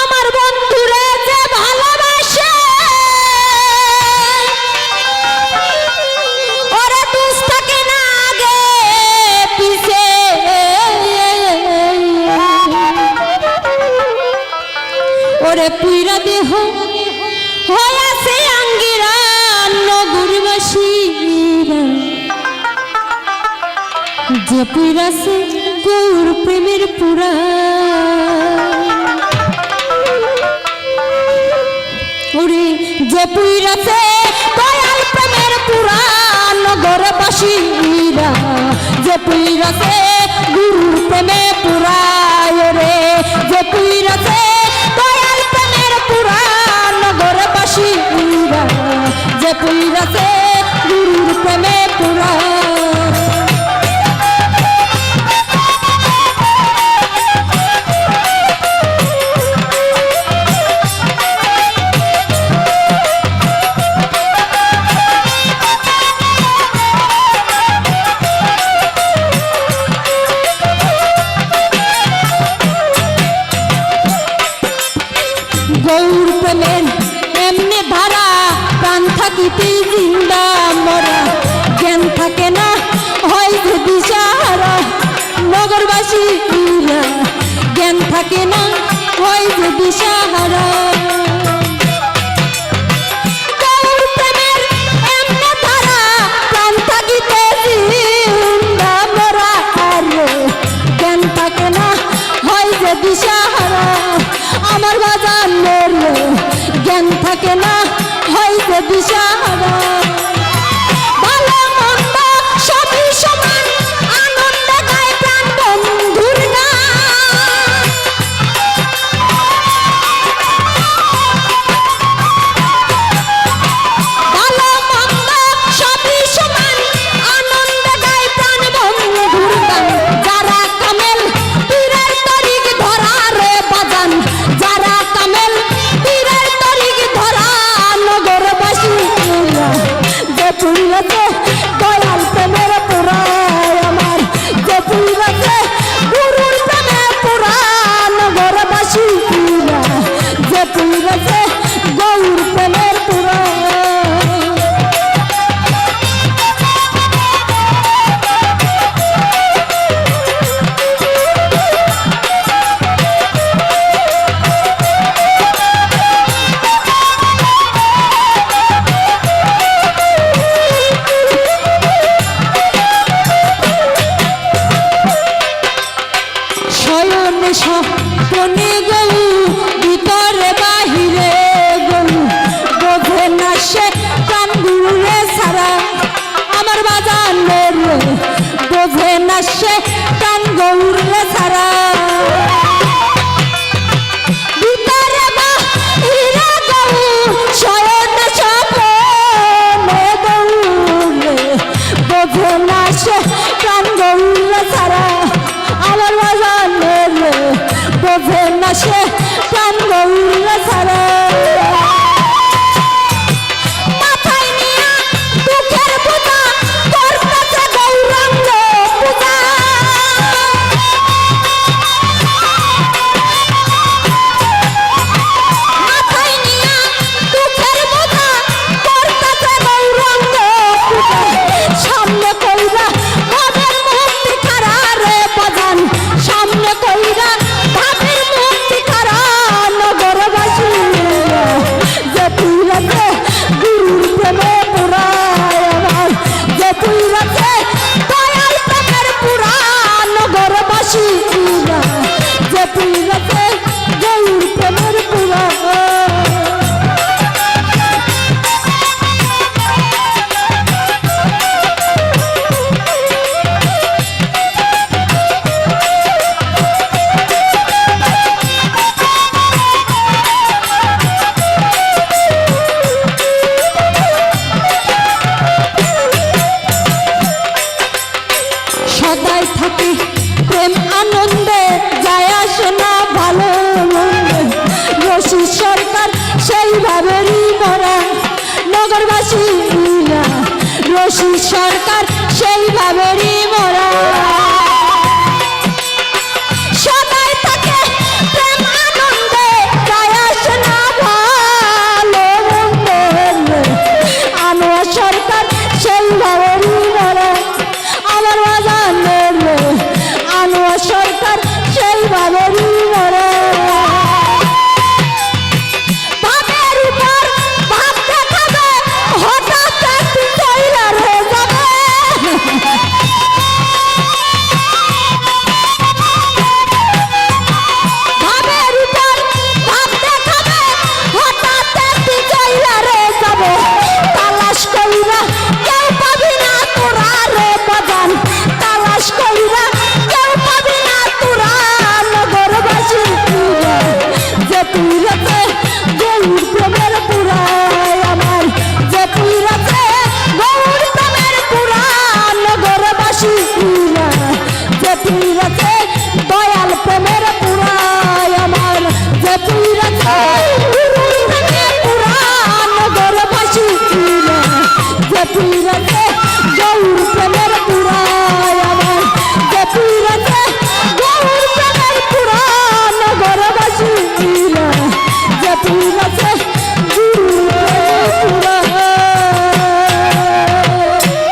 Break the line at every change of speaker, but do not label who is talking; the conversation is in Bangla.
আমার বন্ধুরে যে ভালোবাসে, ওরে দুস থাকে না আগে পিছে। ওরে পুইরা দেহ হয়াছে যে পুইরাছে গৌর প্রেমের পুরা। ওরে যে পুইরাতে দয়াল প্রেমের পুরা নগরবাসীরা যে পুইরাতে গুরু প্রেমে পুরা রে যে পুইরাতে জ্ঞান থাকে না হয় যে দিশারা জীবনে সপনে গৌ, ভিতরে বাহিরে গৌ। বোঝে না সে প্রাণ গুরুরে সারা। আমার বাজানের, বোঝে সারা। সরকার সেইভাবে নগরবাসী রশি সরকার সেইভাবে মরা